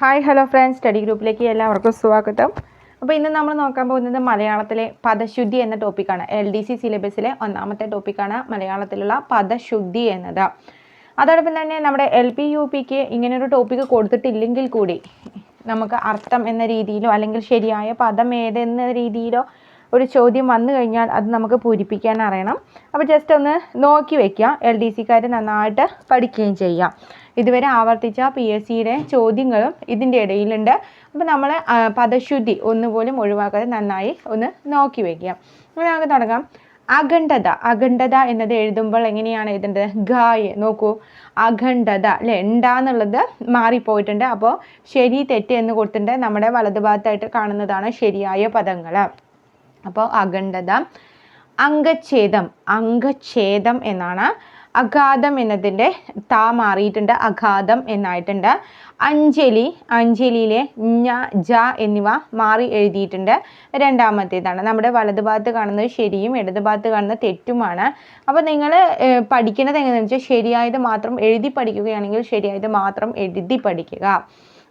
Hi hello friends. Study ഗ്രൂപ്പിലേക്ക് എല്ലാവർക്കും സ്വാഗതം. അപ്പോൾ ഇന്ന് നമ്മൾ നോക്കാൻ പോകുന്നത് മലയാളത്തിലെ പദശുദ്ധി എന്ന ടോപ്പിക്കാണ്. എൽ ഡി സി സിലബസിലെ ഒന്നാമത്തെ ടോപ്പിക്കാണ് മലയാളത്തിലുള്ള പദശുദ്ധി എന്നത്. അതോടൊപ്പം തന്നെ നമ്മുടെ എൽ പി യു പിക്ക് ഇങ്ങനൊരു ടോപ്പിക്ക് കൊടുത്തിട്ടില്ലെങ്കിൽ കൂടി നമുക്ക് അർത്ഥം എന്ന രീതിയിലോ അല്ലെങ്കിൽ ശരിയായ പദം ഏതെന്ന രീതിയിലോ ഒരു ചോദ്യം വന്നു കഴിഞ്ഞാൽ അത് നമുക്ക് പൂരിപ്പിക്കാൻ അറിയണം. അപ്പോൾ ജസ്റ്റ് ഒന്ന് നോക്കി വയ്ക്കുക എൽ ഡി സിക്കാർ നന്നായിട്ട് പഠിക്കുകയും ചെയ്യാം. ഇതുവരെ ആവർത്തിച്ച പി എസ് സിയുടെ ചോദ്യങ്ങളും ഇതിന്റെ ഇടയിലുണ്ട്. അപ്പോൾ നമ്മൾ പദശുദ്ധി ഒന്നുപോലും ഒഴിവാക്കാതെ നന്നായി ഒന്ന് നോക്കി വയ്ക്കുക അങ്ങനെ നമുക്ക് തുടങ്ങാം. അഖണ്ഡത. അഖണ്ഡത എന്നത് എഴുതുമ്പോൾ എങ്ങനെയാണ് എഴുതേണ്ടത്? ഗായ് നോക്കൂ. അഖണ്ഡത അല്ലെ? ഉണ്ടാന്നുള്ളത് മാറിപ്പോയിട്ടുണ്ട്. അപ്പോൾ ശരി തെറ്റ് എന്ന് കൊടുത്തിട്ടുണ്ട് നമ്മുടെ വലതുഭാഗത്തായിട്ട് കാണുന്നതാണ് ശരിയായ പദങ്ങൾ അപ്പോൾ അഖണ്ഡത. അംഗച്ഛേദം. അംഗച്ഛേദം എന്നാണ് അഗാധം എന്നതിന്റെ താ മാറിയിട്ടുണ്ട്. അഗാധം എന്നായിട്ടുണ്ട്. അഞ്ജലി അഞ്ജലിയിലെ ഞ ജ എന്നിവ മാറി എഴുതിയിട്ടുണ്ട്. രണ്ടാമത്തേതാണ്. നമ്മുടെ വലതുഭാഗത്ത് കാണുന്നത് ശരിയും ഇടതുഭാഗത്ത് കാണുന്നത് തെറ്റുമാണ്. അപ്പോൾ നിങ്ങൾ പഠിക്കുന്നത് എങ്ങനെയാണെന്ന് വെച്ചാൽ ശരിയായത് മാത്രം എഴുതി പഠിക്കുകയാണെങ്കിൽ ശരിയായത് മാത്രം എഴുതി പഠിക്കുക.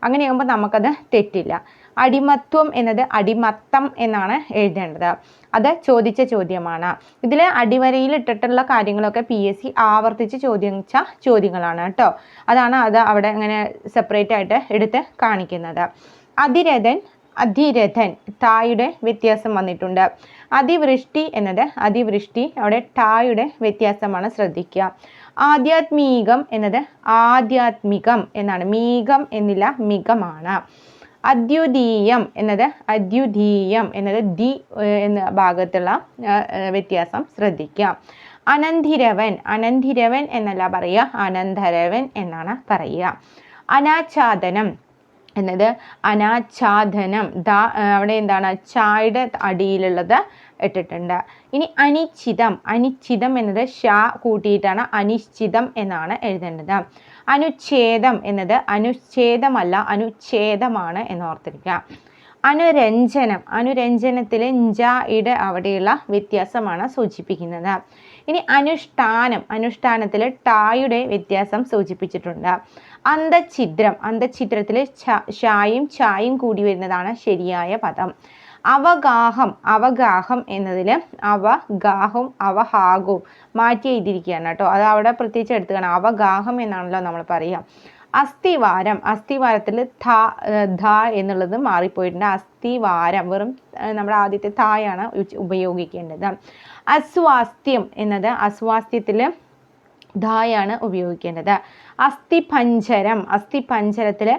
അങ്ങനെയാകുമ്പോൾ നമുക്കത് തെറ്റില്ല. അടിമത്വം എന്നത് അടിമത്തം എന്നാണ് എഴുതേണ്ടത്. അത് ചോദിച്ച ചോദ്യമാണ്. ഇതിൽ അടിവരയിൽ ഇട്ടിട്ടുള്ള കാര്യങ്ങളൊക്കെ പി എസ് സി ആവർത്തിച്ച് ചോദിച്ച ചോദ്യങ്ങളാണ് കേട്ടോ. അതാണ് അത് അവിടെ അങ്ങനെ സെപ്പറേറ്റ് ആയിട്ട് എടുത്ത് കാണിക്കുന്നത്. അതിരഥൻ അതിരഥൻ തായുടെ വ്യത്യാസം വന്നിട്ടുണ്ട്. അതിവൃഷ്ടി എന്നത് അതിവൃഷ്ടി അവിടെ ടായുടെ വ്യത്യാസമാണ് ശ്രദ്ധിക്കുക. ആധ്യാത്മീകം എന്നത് ആധ്യാത്മികം എന്നാണ്. മീകം എന്നില്ല മികമാണ്. അദ്വിതീയം എന്നത് അദ്വിതീയം എന്നത് ദി എന്ന ഭാഗത്തുള്ള വ്യത്യാസം ശ്രദ്ധിക്കാം. അനന്തിരവൻ അനന്തിരവൻ എന്നല്ല പറയുക അനന്തരവൻ എന്നാണ് പറയുക. അനാച്ഛാദനം എന്നത് അനാച്ഛാദനം ദാ അവിടെ എന്താണ് ചായുടെ അടിയിലുള്ളത് ഇട്ടിട്ടുണ്ട്. ഇനി അനിശ്ചിതം അനിശ്ചിതം എന്നത് ഷാ കൂട്ടിയിട്ടാണ് അനിശ്ചിതം എന്നാണ് എഴുതേണ്ടത്. അനുച്ഛേദം എന്നത് അനുച്ഛേദമല്ല അനുച്ഛേദമാണ് എന്നോർത്തിരിക്കുക അനുരഞ്ജനം അനുരഞ്ജനത്തിൽ ഇട അവിടെയുള്ള വ്യത്യാസമാണ് സൂചിപ്പിക്കുന്നത്. ഇനി അനുഷ്ഠാനം അനുഷ്ഠാനത്തിൽ ടായുടെ വ്യത്യാസം സൂചിപ്പിച്ചിട്ടുണ്ട്. അന്തഛിദ്രം അന്തഛിദ്രത്തിൽ ഷായും ചായും കൂടി വരുന്നതാണ് ശരിയായ പദം. അവഗാഹം അവഗാഹം എന്നതിൽ അവഗാഹവും അവഹാഗവും മാറ്റി എഴുതിയിരിക്കുകയാണ് കേട്ടോ. അത് അവിടെ പ്രത്യേകിച്ച് എടുത്തുകയാണ് അവഗാഹം എന്നാണല്ലോ നമ്മൾ പറയുക. അസ്ഥിവാരം. അസ്ഥിവാരത്തിൽ ധ ധ എന്നുള്ളത് മാറിപ്പോയിട്ടുണ്ട്. അസ്ഥിവാരം. വെറും നമ്മുടെ ആദ്യത്തെ തായാണ് ഉപയോഗിക്കേണ്ടത്. അസ്വാസ്ഥ്യം എന്നത് അസ്വാസ്ഥ്യത്തിൽ ധായാണ് ഉപയോഗിക്കേണ്ടത്. അസ്ഥിപഞ്ചരം. അസ്ഥിപഞ്ചരത്തിൽ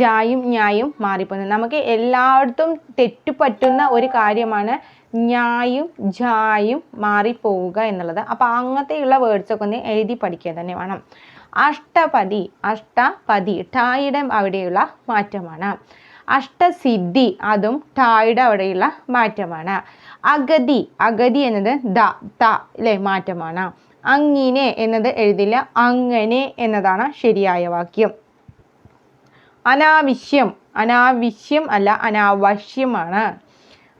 ജായും ഞായും മാറിപ്പോകുന്നത് നമുക്ക് എല്ലായിടത്തും തെറ്റുപറ്റുന്ന ഒരു കാര്യമാണ് ന്യായും ജായും മാറിപ്പോവുക എന്നുള്ളത്. അപ്പോൾ അങ്ങനത്തെയുള്ള വേർഡ്സൊക്കെ ഒന്ന് എഴുതി പഠിക്കുക തന്നെ വേണം. അഷ്ടപതി അഷ്ടപതി ടായുടെ അവിടെയുള്ള മാറ്റമാണ്. അഷ്ടസിദ്ധി അതും ടായുടെ അവിടെയുള്ള മാറ്റമാണ്. അഗതി അഗതി എന്നത് ദ ത അല്ലേ മാറ്റമാണ്. അങ്ങിനെ എന്നത് എഴുതില്ല അങ്ങനെ എന്നതാണ് ശരിയായ വാക്യം. അനാവശ്യം അനാവശ്യം അല്ല അനാവശ്യമാണ്.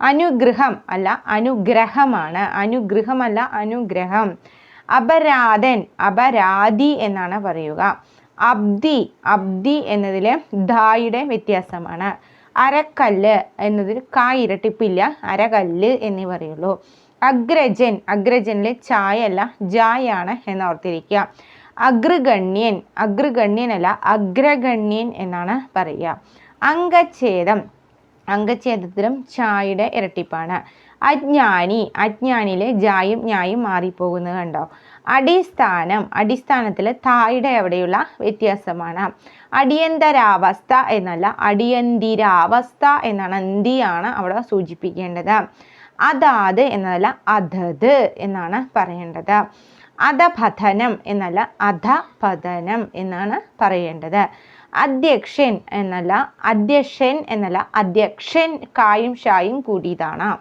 അനുഗ്രഹം അല്ല അനുഗ്രഹമാണ്. അനുഗ്രഹമല്ല അനുഗ്രഹം. അപരാധൻ അപരാധി എന്നാണ് പറയുക. അബ്ദി അബ്ദി എന്നതിൽ ധായുടെ വ്യത്യാസമാണ്. അരക്കല്ല് എന്നതിൽ കാ ഇരട്ടിപ്പില്ല അരകല്ല് എന്നേ പറയുള്ളൂ. അഗ്രജൻ അഗ്രജനിൽ ചായ അല്ല ജായാണ് എന്ന് ഓർത്തിരിക്കുക അഗ്രഗണ്യൻ അല്ല അഗ്രഗണ്യൻ എന്നാണ് പറയുക. അംഗച്ഛേദം അംഗച്ഛേദത്തിലും ചായുടെ ഇരട്ടിപ്പാണ്. അജ്ഞാനി അജ്ഞാനിയിലെ ജായും ഞായും മാറിപ്പോകുന്നത് കണ്ടോ? അടിസ്ഥാനം അടിസ്ഥാനത്തിൽ തായുടെ അവിടെയുള്ള വ്യത്യാസമാണ്. അടിയന്തരാവസ്ഥ എന്നല്ല അടിയന്തിരാവസ്ഥ എന്നാണ് എന്തിയാണ് അവിടെ സൂചിപ്പിക്കേണ്ടത്. അതാത് എന്നല്ല അതത് എന്നാണ് പറയേണ്ടത്. അധപതനം എന്നല്ല അധപതനം എന്നാണ് പറയേണ്ടത്. അധ്യക്ഷൻ എന്നല്ല അധ്യക്ഷൻ എന്നല്ല അധ്യക്ഷൻ കായും ഷായും കൂടിയതാണ്.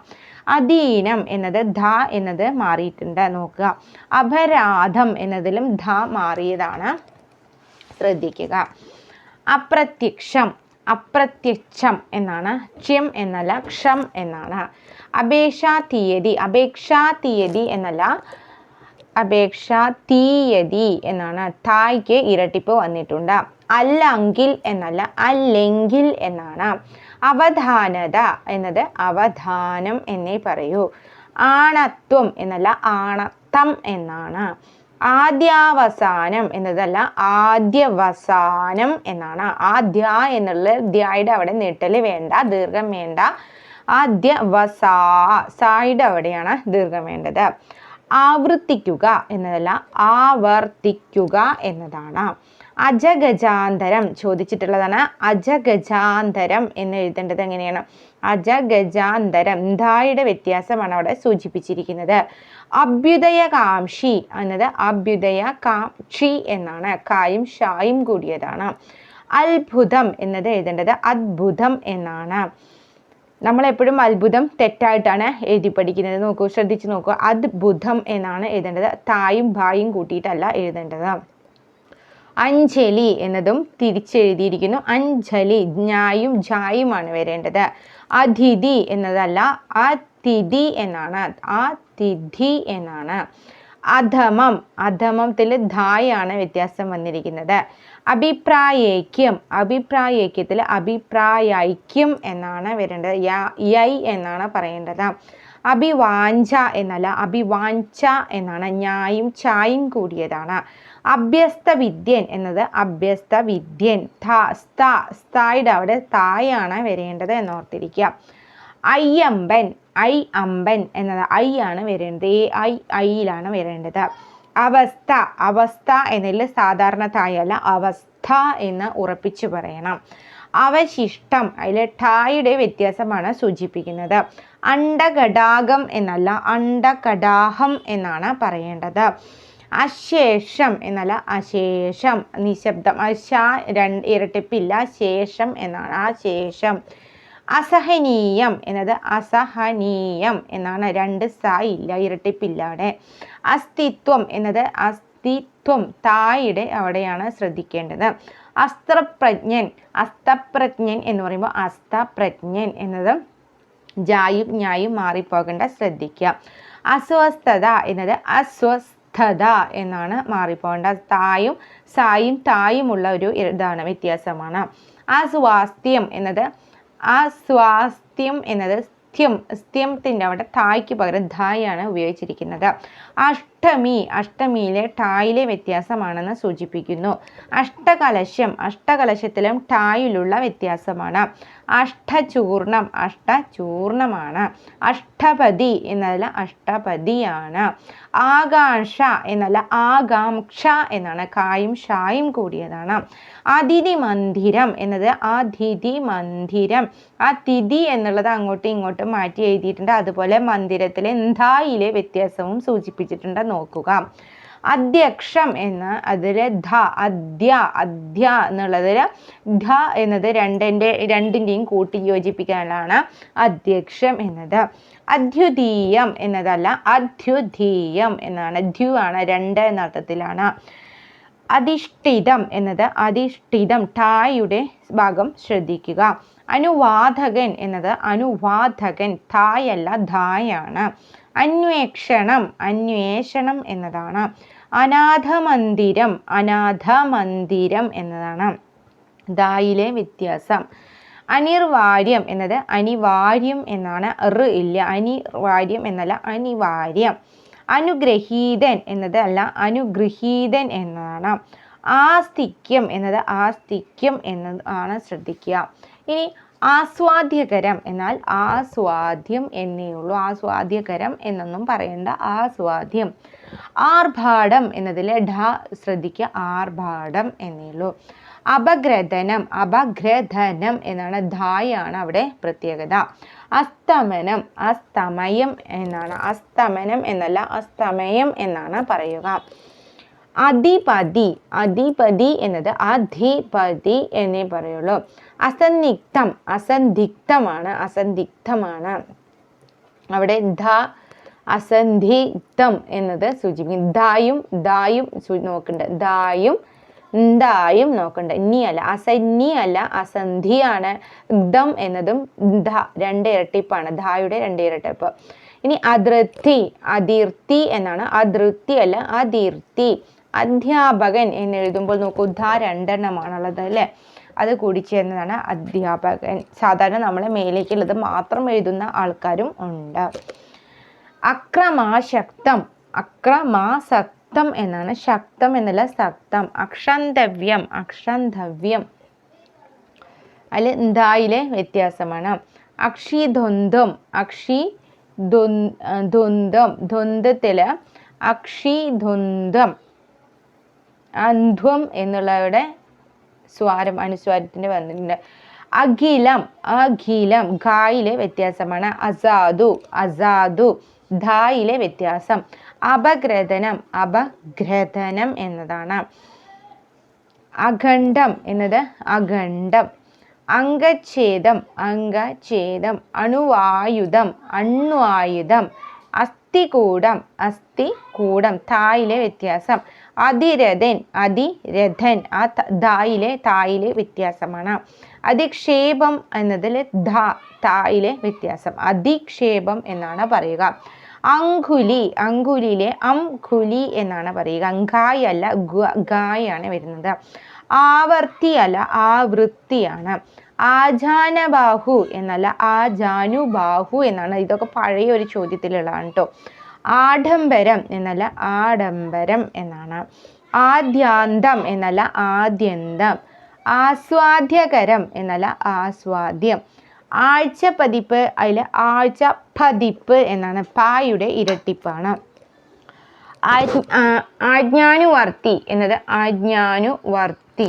അധീനം എന്നത് ധ എന്നത് മാറിയിട്ടുണ്ട്. നോക്കുക. അപരാധം എന്നതിലും ധ മാറിയതാണ്. ശ്രദ്ധിക്കുക. അപ്രത്യക്ഷം അപ്രത്യക്ഷം എന്നാണ്. ക്ഷ്യം എന്നല്ല ക്ഷം എന്നാണ്. അപേക്ഷാ തീയതി അപേക്ഷാ തീയതി എന്നല്ല അപേക്ഷ തീയതി എന്നാണ്. തായ്ക്ക് ഇരട്ടിപ്പ് വന്നിട്ടുണ്ട്. അല്ലെങ്കിൽ എന്നല്ല അല്ലെങ്കിൽ എന്നാണ്. അവധാനത എന്നത് അവധാനം എന്നേ പറയൂ. ആണത്വം എന്നല്ല ആണത്തം എന്നാണ്. ആദ്യാവസാനം എന്നതല്ല ആദ്യവസാനം എന്നാണ്. ആദ്യ എന്നുള്ള ധ്യായുടെ അവിടെ നീട്ടൽ വേണ്ട ദീർഘം വേണ്ട. ആദ്യ വസാ സായുടെ അവിടെയാണ് ദീർഘം വേണ്ടത്. ആവർത്തിക്കുക എന്നതല്ല ആവർത്തിക്കുക എന്നതാണ്. അജഗജാന്തരം ചോദിച്ചിട്ടുള്ളതാണ്. അജഗജാന്തരം എന്ന് എഴുതേണ്ടത് എങ്ങനെയാണ്? അജഗജാന്തരം ധായുടെ വ്യത്യാസമാണ് അവിടെ സൂചിപ്പിച്ചിരിക്കുന്നത്. അഭ്യുദയകാംക്ഷി എന്നത് അഭ്യുദയ കാക്ഷി എന്നാണ്. കായും ഷായും കൂടിയതാണ്. അത്ഭുതം എന്നത് എഴുതേണ്ടത് അത്ഭുതം എന്നാണ്. നമ്മളെപ്പോഴും അത്ഭുതം തെറ്റായിട്ടാണ് എഴുതി പഠിക്കുന്നത്. നോക്കൂ ശ്രദ്ധിച്ചു നോക്കൂ. അത്ഭുതം എന്നാണ് എഴുതേണ്ടത്. തായും ഭായും കൂട്ടിയിട്ടല്ല എഴുതേണ്ടത്. അഞ്ജലി എന്നതും തിരിച്ചെഴുതിയിരിക്കുന്നു. അഞ്ജലി ജ്ഞായും ജായുമാണ് വരേണ്ടത്. അതിഥി എന്നതല്ല അതിഥി എന്നാണ്. അതിഥി എന്നാണ്. അധമം അധമത്തിൽ ധായാണ് വ്യത്യാസം വന്നിരിക്കുന്നത്. അഭിപ്രായൈക്യം അഭിപ്രായൈക്യത്തിൽ അഭിപ്രായൈക്യം എന്നാണ് വരേണ്ടത്. യൈ എന്നാണ് പറയേണ്ടത്. അഭിവാഞ്ച എന്നല്ല അഭിവാഞ്ച എന്നാണ്. ഞായും ചായും കൂടിയതാണ്. അഭ്യസ്ത വിദ്യൻ എന്നത് അഭ്യസ്ത വിദ്യൻ ധ സ്ത സ്ഥായുടെ അവിടെ തായാണ് വരേണ്ടത് എന്നോർത്തിരിക്കുക. അയ്യമ്പൻ ഐ അമ്പൻ എന്നത് ഐ ആണ് വരേണ്ടത്. എ ഐ ഐയിലാണ് വരേണ്ടത്. അവസ്ഥ അവസ്ഥ എന്നതിൽ സാധാരണ തായല്ല അവസ്ഥ എന്ന് ഉറപ്പിച്ചു പറയണം. അവശിഷ്ടം അതിൽ ഠായുടെ വ്യത്യാസമാണ് സൂചിപ്പിക്കുന്നത്. അണ്ടഘടാകം എന്നല്ല അണ്ടകടാഹം എന്നാണ് പറയേണ്ടത്. അശേഷം എന്നല്ല അശേഷം നിശബ്ദം. അശ രണ്ട് ഇരട്ടിപ്പില്ല ശേഷം എന്നാണ് ആ ശേഷം അസഹനീയം എന്നത് അസഹനീയം എന്നാണ് രണ്ട് സ ഇല്ല ഇരട്ടിപ്പില്ലാതെ. അസ്തിത്വം എന്നത് അസ്തിത്വം തായുടെ അവിടെയാണ് ശ്രദ്ധിക്കേണ്ടത്. അസ്ത്രപ്രജ്ഞൻ അസ്തപ്രജ്ഞൻ എന്ന് പറയുമ്പോൾ അസ്തപ്രജ്ഞൻ എന്നത് ജായും ഞായും മാറിപ്പോകേണ്ട ശ്രദ്ധിക്കുക. അസ്വസ്ഥത എന്നത് അസ്വസ്ഥത എന്നാണ് മാറിപ്പോകേണ്ട തായും സായും തായുമുള്ള ഒരു ഇതാണ് വ്യത്യാസമാണ്. അസ്വാസ്ഥ്യം എന്നത് അസ്വാസ്ഥ്യം എന്നത് സ്ഥ്യം സ്ഥ്യത്തിന്റെ അവിടെ തായ്ക്ക് പകരം ധായാണ് ഉപയോഗിച്ചിരിക്കുന്നത്. അഷ്ടമി അഷ്ടമിയിലെ ടായിലെ വ്യത്യാസമാണെന്ന് സൂചിപ്പിക്കുന്നു. അഷ്ടകലശം അഷ്ടകലശത്തിലും ടായിലുള്ള വ്യത്യാസമാണ്. അഷ്ടചൂർണം അഷ്ടചൂർണമാണ്. അഷ്ടപതി എന്നതിൽ അഷ്ടപതിയാണ്. ആകാംക്ഷ എന്നല്ല ആകാംക്ഷ എന്നാണ്. കായും ഷായും കൂടിയതാണ്. അതിഥി മന്ദിരം എന്നത് അതിഥി മന്ദിരം ആ തിഥി എന്നുള്ളത് അങ്ങോട്ടും ഇങ്ങോട്ടും മാറ്റി എഴുതിയിട്ടുണ്ട്. അതുപോലെ മന്ദിരത്തിലെ ധായിലെ വ്യത്യാസവും സൂചിപ്പിച്ചിട്ടുണ്ട്. നോക്കുക. അധ്യക്ഷം എന്ന് അതിൽ ധ അധ്യ അധ്യ എന്നുള്ളതിൽ ധ എന്നത് രണ്ടിന്റെ രണ്ടിന്റെയും കൂട്ടി യോജിപ്പിക്കാനാണ് അധ്യക്ഷം എന്നത്. അധ്യുതീയം എന്നതല്ല അധ്യുതീയം എന്നാണ്. ധ്യു ആണ് രണ്ട് എന്ന അർത്ഥത്തിലാണ്. അധിഷ്ഠിതം എന്നത് അധിഷ്ഠിതം ടായുടെ ഭാഗം ശ്രദ്ധിക്കുക. അനുവാധകൻ എന്നത് അനുവാധകൻ തായല്ല ധായാണ്. അന്വേഷണം അന്വേഷണം എന്നതാണ്. അനാഥമന്ദിരം അനാഥമന്ദിരം എന്നതാണ്. ദായിലെ വ്യത്യാസം. അനിർവാര്യം എന്നത് അനിവാര്യം എന്നാണ്. റ് ഇല്ല. അനിവാര്യം എന്നല്ല അനിവാര്യം. അനുഗ്രഹീതൻ എന്നത് അല്ല അനുഗ്രഹീതൻ എന്നതാണ്. ആസ്തിക്യം എന്നത് ആസ്തിക്യം എന്നതാണ് ശ്രദ്ധിക്കുക. ഇനി ആസ്വാദ്യകരം എന്നാൽ ആസ്വാദ്യം എന്നേ ഉള്ളൂ ആസ്വാദ്യകരം എന്നൊന്നും പറയേണ്ട. ആസ്വാദ്യം. ആർഭാടം എന്നതിലെ ഢ ശ്രദ്ധിക്കുക. ആർഭാടം എന്നേ ഉള്ളൂ അപഗ്രഥനം. അപഗ്രഥനം എന്നാണ് ധായാണ് അവിടെ പ്രത്യേകത. അസ്തമനം. അസ്തമയം എന്നാണ്. അസ്തമനം എന്നല്ല അസ്തമയം എന്നാണ് പറയുക. അധിപതി. അധിപതി എന്നത് അധിപതി എന്നേ പറയുള്ളൂ. അസന്നിഗ്ധം അസന്ധിഗ്ധമാണ് അസന്ധിഗ്ധമാണ്. അവിടെ ധ അസന്ധിഗ്ധം എന്നത് സൂചിപ്പിക്കും ദായും ദായും നോക്കണ്ട. ദായും ദായും നോക്കണ്ട. നീ അല്ല അസന്നി അല്ല അസന്ധിയാണ്. ദം എന്നതും ധ രണ്ട് ഇരട്ടിപ്പാണ് ധായുടെ രണ്ട് ഇരട്ടിപ്പ് ഇനി അതിർത്തി അതിർത്തി എന്നാണ്. അതിർത്തി അല്ല അതിർത്തി. അധ്യാപകൻ എന്ന് എഴുതുമ്പോൾ നോക്കൂ ധ രണ്ടെണ്ണമാണുള്ളത് അല്ലേ? അത് കുടിച്ചു എന്നതാണ് അധ്യാപകൻ. സാധാരണ നമ്മൾ മേലേക്കുള്ളത് മാത്രം എഴുതുന്ന ആൾക്കാരും ഉണ്ട്. അക്രമാശക്തം. അക്രമാസക്തം എന്നാണ് ശക്തം എന്നല്ല സക്തം. അക്ഷന്തവ്യം. അക്ഷന്തവ്യം. അതിൽ ദായിലെ വ്യത്യാസമാണ്. അക്ഷി ദ്വന്ദ്വം അക്ഷി ദ്വന്ദ്വം ദ്വന്ദ്വത്തിൽ അക്ഷി ദ്വന്ദ്വം അന്ധ്വം എന്നുള്ളവയുടെ സ്വാരം അനുസ്വാരത്തിന്റെ വന്നിട്ടുണ്ട്. അഖിലം അഖിലം ഖായിലെ വ്യത്യാസമാണ്. അസാദു അസാദു ധായിലെ വ്യത്യാസം. അപഗ്രഥനം അപഗ്രഥനം എന്നതാണ്. അഖണ്ഡം എന്നത് അഖണ്ഡം. അംഗഛേദം അംഗഛേദം അണുവായുധം അണ്വായുധം. അസ്ഥികൂടം അസ്ഥികൂടം തായിലെ വ്യത്യാസം. അതിരഥൻ അതിരഥൻ ആ ദായിലെ തായിലെ വ്യത്യാസമാണ്. അധിക്ഷേപം എന്നതിൽ ധ തായിലെ വ്യത്യാസം. അധിക്ഷേപം എന്നാണ് പറയുക. അങ്കുലി അങ്കുലിയിലെ അംകുലി എന്നാണ് പറയുക. അങ്കായ് അല്ല ഗായാണ് വരുന്നത്. ആവർത്തി അല്ല ആവൃത്തിയാണ്. ആജാനബാഹു എന്നല്ല ആജാനുബാഹു എന്നാണ്. ഇതൊക്കെ പഴയ ഒരു ചോദ്യത്തിലുള്ളതാണ് കേട്ടോ ആഡംബരം എന്നല്ല ആഡംബരം എന്നാണ്. ആദ്യാന്തം എന്നല്ല ആദ്യന്തം. ആസ്വാദ്യകരം എന്നല്ല ആസ്വാദ്യം. ആഴ്ച പതിപ്പ് അതിൽ ആഴ്ച പതിപ്പ് എന്നാണ്. പായുടെ ഇരട്ടിപ്പാണ്. ആജ്ഞാനുവർത്തി എന്നത് ആജ്ഞാനുവർത്തി.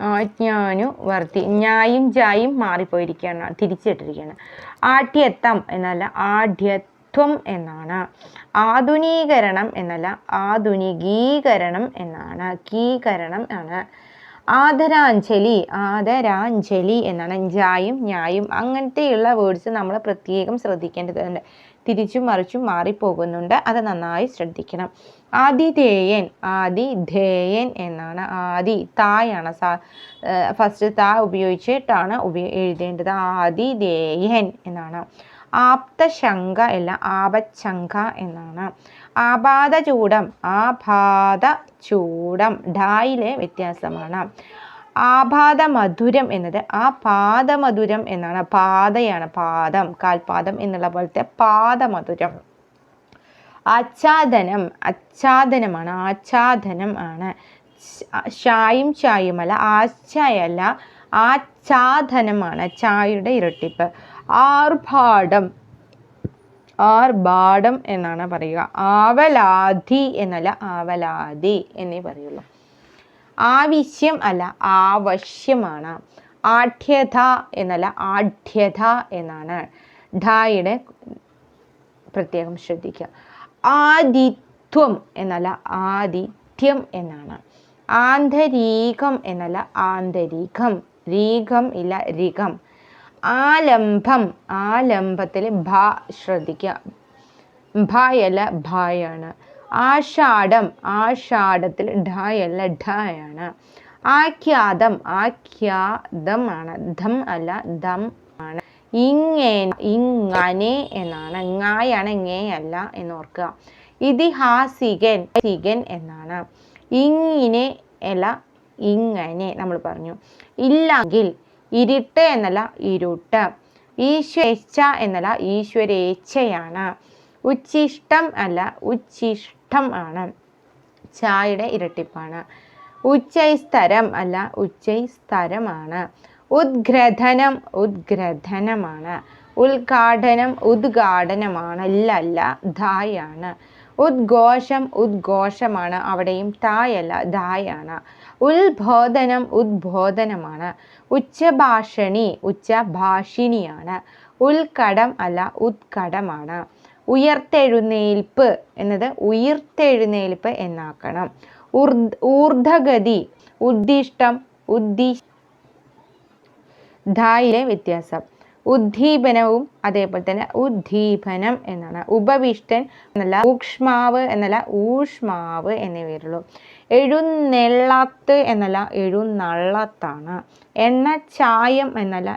ആജ്ഞാനുവർത്തി ഞായും ജായും മാറിപ്പോയിരിക്കുകയാണ് തിരിച്ചിട്ടിരിക്കുകയാണ്. ആഠ്യത്വം എന്നല്ല ആഢ്യത്വം എന്നാണ്. ആധുനീകരണം എന്നല്ല ആധുനികീകരണം എന്നാണ് കീകരണം ആണ്. ആദരാഞ്ജലി ആദരാഞ്ജലി എന്നാണ് ജായും ഞായും അങ്ങനത്തെയുള്ള വേർഡ്സ് നമ്മൾ പ്രത്യേകം ശ്രദ്ധിക്കേണ്ടതുണ്ട്. തിരിച്ചും മറിച്ചും മാറിപ്പോകുന്നുണ്ട്. അത് നന്നായി ശ്രദ്ധിക്കണം. ആദിധേയൻ ആദിധേയൻ എന്നാണ്. ആദി തായാണ്. സാ ഫസ്റ്റ് താ ഉപയോഗിച്ചിട്ടാണ് ഉപയോ എഴുതേണ്ടത്. ആദിധേയൻ എന്നാണ്. ആപ്തശങ്ക അല്ല ആപശങ്ക എന്നാണ്. ആപാദചൂടം ആപാദചൂടം ഡായിലെ വ്യത്യാസമാണ്. ആപാത മധുരം എന്നത് ആ പാദമധുരം എന്നാണ്. പാതയാണ് പാദം കാൽപാദം എന്നുള്ള പോലത്തെ പാദമധുരം. ആച്ഛാദനം ആച്ഛാദനമാണ് ആച്ഛാദനം ആണ്. ഷായും ചായുമല്ല ആച്ഛായല്ല ആച്ഛാദനമാണ് ചായയുടെ ഇരട്ടിപ്പ്. ആർഭാടം ആർഭാടം എന്നാണ് പറയുക. ആവലാധി എന്നല്ല ആവലാതി എന്നേ പറയുള്ളൂ. ആവശ്യം അല്ല ആവശ്യമാണ്. ആഠ്യത എന്നല്ല ആഠ്യത എന്നാണ്. ഢായുടെ പ്രത്യേകം ശ്രദ്ധിക്കുക. ആദിത്വം എന്നല്ല ആദിത്യം എന്നാണ്. ആന്തരീകം എന്നല്ല ആന്തരീകം. രീകം ഇല്ല രികം ആലംബം ആലംബത്തിൽ ഭ ശ്രദ്ധിക്കുക. ഭയല്ല ഭയാണ് ആഷാഢം ആഷാഢത്തിൽ ഢയല്ല ഢയാണ് ആഖ്യാതം ആഖ്യാതം ആണ്. ധം അല്ല ദം ആണ്. ഇങ്ങേ ഇങ്ങനെ എന്നാണ്. ങ്ങായാണ് ഇങ്ങേ അല്ല എന്ന് ഓർക്കുക ഇതിഹാസികൻ സികൻ എന്നാണ്. ഇങ്ങനെ അല്ല ഇങ്ങനെ നമ്മൾ പറഞ്ഞു. ഇല്ലെങ്കിൽ ഇരുട്ട് എന്നല്ല ഇരുട്ട്. ഈശ്വരേച്ഛ എന്നല്ല ഈശ്വരേച്ഛയാണ്. ഉച്ചിഷ്ടം അല്ല ഉച്ചിഷ്ടം. ആണ് ചായയുടെ ഇരട്ടിപ്പാണ്. ഉച്ചൈസ്തരം അല്ല ഉച്ചൈസ്തരമാണ് ഉദ്ഗ്രഥനം ഉദ്ഗ്രഥനമാണ്. ഉദ്ഘാടനം ഉദ്ഘാടനമാണ് അല്ല ധായാണ്. ഉദ്ഘോഷം ഉദ്ഘോഷമാണ് അവിടെയും തായല്ല ധായാണ്. ഉത്ബോധനം ഉദ്ബോധനമാണ് ഉച്ചഭാഷണി ഉച്ചഭാഷിണിയാണ്. ഉൾക്കടം അല്ല ഉത്കടമാണ്. ഉയർത്തെഴുന്നേൽപ്പ് എന്നത് ഉയർത്തെഴുന്നേൽപ്പ് എന്നാക്കണം. ഊർധഗതി ഉദ്ദിഷ്ടം ഉദ്ദി ധായിലെ വ്യത്യാസം. ഉദ്ദീപനവും അതേപോലെ തന്നെ ഉദ്ദീപനം എന്നാണ്. ഉപവിഷ്ടൻ എന്നല്ല ഊക്ഷ്മാവ് എന്നല്ല ഊഷ്മാവ് എന്നേ വരുള്ളൂ എഴുന്നെള്ളത്ത് എന്നല്ല എഴുന്നള്ളത്താണ്. എണ്ണ ചായം എന്നല്ല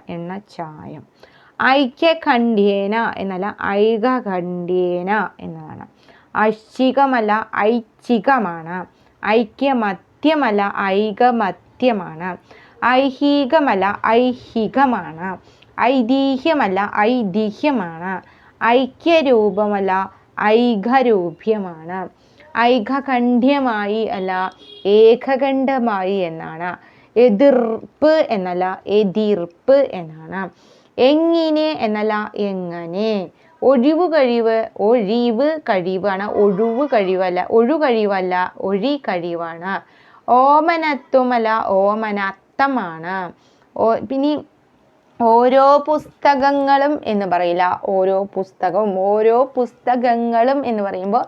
ഐക്യഖണ്ഡ്യേന എന്നല്ല ഐകഖണ്ഡ്യേന എന്നതാണ്. ഐച്ഛികമല്ല ഐച്ഛികമാണ്. ഐക്യമത്യമല്ല ഐകമത്യമാണ്. ഐഹികമല്ല ഐഹികമാണ്. ഐതിഹ്യമല്ല ഐതിഹ്യമാണ്. ഐക്യരൂപമല്ല ഐകരൂപ്യമാണ്. ഐകഖണ്ഡ്യമായി അല്ല ഏകഖണ്ഡമായി എന്നാണ്. എതിർപ്പ് എന്നല്ല എതിർപ്പ് എന്നാണ്. എങ്ങനെ എന്നല്ല എങ്ങനെ? ഒഴിവ് കഴിവ് ഒഴിവ് കഴിവാണ്. ഒഴിവ് കഴിവല്ല ഒഴു കഴിവല്ല ഒഴി കഴിവാണ്. ഓമനത്വമല്ല ഓമനത്തമാണ്. ഓ പിന്നെ ഓരോ പുസ്തകങ്ങളും എന്ന് പറയില്ല. ഓരോ പുസ്തകവും ഓരോ പുസ്തകങ്ങളും എന്ന് പറയുമ്പോൾ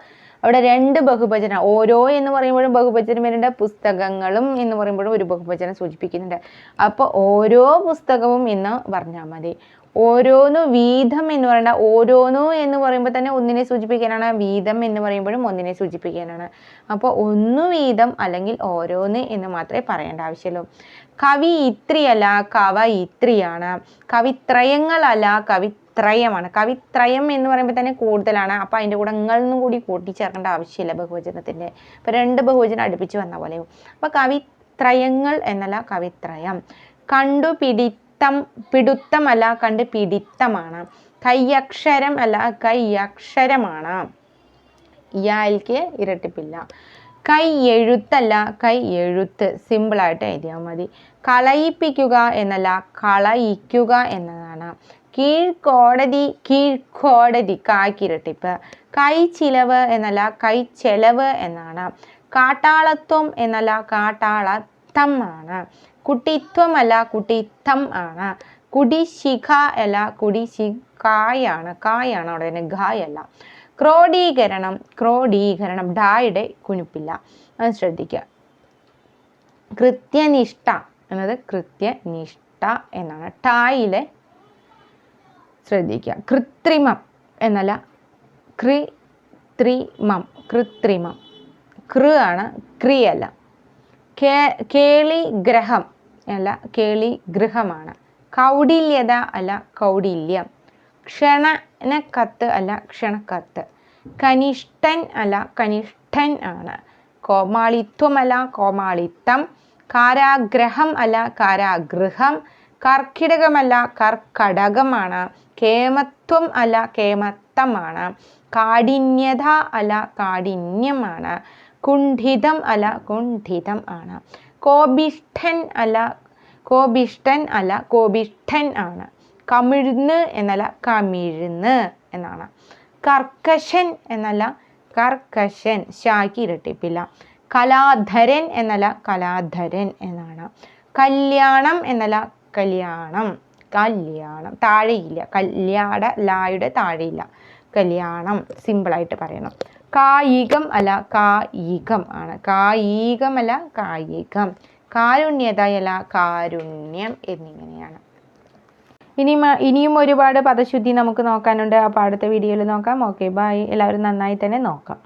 അവിടെ രണ്ട് ബഹുഭജന ഓരോ എന്ന് പറയുമ്പോഴും ബഹുവചനം വരുന്നുണ്ട് പുസ്തകങ്ങളും എന്ന് പറയുമ്പോഴും ഒരു ബഹുവചനം സൂചിപ്പിക്കുന്നുണ്ട്. അപ്പോൾ ഓരോ പുസ്തകവും എന്ന് പറഞ്ഞാൽ മതി. ഓരോന്നു വീതം എന്ന് പറയണ്ട ഓരോന്നു എന്ന് പറയുമ്പോൾ തന്നെ ഒന്നിനെ സൂചിപ്പിക്കാനാണ് വീതം എന്ന് പറയുമ്പോഴും ഒന്നിനെ സൂചിപ്പിക്കാനാണ്. അപ്പോൾ ഒന്നു വീതം അല്ലെങ്കിൽ ഓരോന്ന് എന്ന് മാത്രമേ പറയേണ്ട ആവശ്യമുള്ളൂ. കവി ഇത്രിയല്ല കവ ഇത്രിയാണ്. കവിത്രയങ്ങളല്ല കവിത്രയമാണ് കവിത്രയം എന്ന് പറയുമ്പോൾ തന്നെ കൂടുതലാണ്. അപ്പോൾ അതിന്റെ കൂടെ നിന്നും കൂടി കൂട്ടിച്ചേർക്കേണ്ട ആവശ്യമില്ല ബഹുവചനത്തിന്റെ ഇപ്പോൾ രണ്ട് ബഹുവചനം അടുപ്പിച്ച് വന്ന പോലെ. അപ്പോൾ കവിത്രയങ്ങൾ എന്നല്ല കവിത്രയം. കണ്ടു പിടിത്തം പിടുത്തമല്ല കണ്ട് പിടിത്തമാണ്. കയ്യക്ഷരം അല്ല കയ്യക്ഷരമാണ് ഇയാൾക്ക് ഇരട്ടിപ്പില്ല. കൈ എഴുത്തല്ല കൈ എഴുത്ത് സിമ്പിളായിട്ട് എഴുതിയാൽ മതി. കളയിപ്പിക്കുക എന്നല്ല കളയിക്കുക എന്നതാണ്. കീഴ്ക്കോടതി കീഴ്ക്കോടതി കായ്ക്കിരട്ടിപ്പ് ചിലവ് എന്നല്ല കൈ ചെലവ് എന്നാണ്. കാട്ടാളത്വം എന്നല്ല കാട്ടാളത്തം ആണ്. കുട്ടിത്വമല്ല കുട്ടിത്തം ആണ്. കുടിശിഖ അല്ല കുടിശിഖായാണ്. കായാണ് അവിടെ തന്നെ ഖായല്ല. ക്രോഡീകരണം ക്രോഡീകരണം ഡായുടെ കുനിപ്പില്ല. അത് ശ്രദ്ധിക്കുക കൃത്യനിഷ്ഠ എന്നത് കൃത്യനിഷ്ഠ എന്നാണ്. ടായിലെ ശ്രദ്ധിക്കുക. കൃത്രിമം എന്നല്ല കൃത്രിമം കൃത്രിമം. കൃ ആണ് ക്രിയല്ല. കേ കേളി ഗ്രഹം അല്ല കേളി ഗൃഹമാണ് കൗടില്യത അല്ല കൗടില്യം. ക്ഷണനക്കത്ത് അല്ല ക്ഷണക്കത്ത്. കനിഷ്ഠൻ അല്ല കനിഷ്ഠൻ ആണ്. കോമാളിത്വമല്ല കോമാളിത്തം. കാരാഗ്രഹം അല്ല കാരാഗൃഹം. കർക്കിടകമല്ല കർക്കടകമാണ്. കേമത്വം അല്ല കേമത്തമാണ്. കാഠിന്യത അല്ല കാഠിന്യമാണ്. കുണ്ഠിതം അല്ല കുണ്ഠിതം ആണ്. കോപിഷ്ഠൻ അല്ല കോപിഷ്ഠൻ അല്ല കോപിഷ്ഠൻ ആണ്. കമിഴ്ന്ന് എന്നല്ല കമിഴ്ന്ന് എന്നാണ്. കർക്കശൻ എന്നല്ല കർക്കശൻ. ശാക്കി ഇരട്ടിപ്പില്ല. കലാധരൻ എന്നല്ല കലാധരൻ എന്നാണ്. കല്യാണം എന്നല്ല കല്യാണം. കല്യാണം താഴെയില്ല. കല്യാട ലായുടെ താഴെയില്ല. കല്യാണം സിമ്പിളായിട്ട് പറയണം. കായികം അല്ല കായികം ആണ്. കായികം അല്ല കായികം. കാരുണ്യതയല്ല കാരുണ്യം എന്നിങ്ങനെയാണ്. ഇനിയും ഇനിയും ഒരുപാട് പദശുദ്ധി നമുക്ക് നോക്കാനുണ്ട്. അപ്പോൾ അടുത്ത വീഡിയോയിൽ നോക്കാം. ഓക്കെ ബൈ എല്ലാവരും നന്നായി തന്നെ നോക്കാം.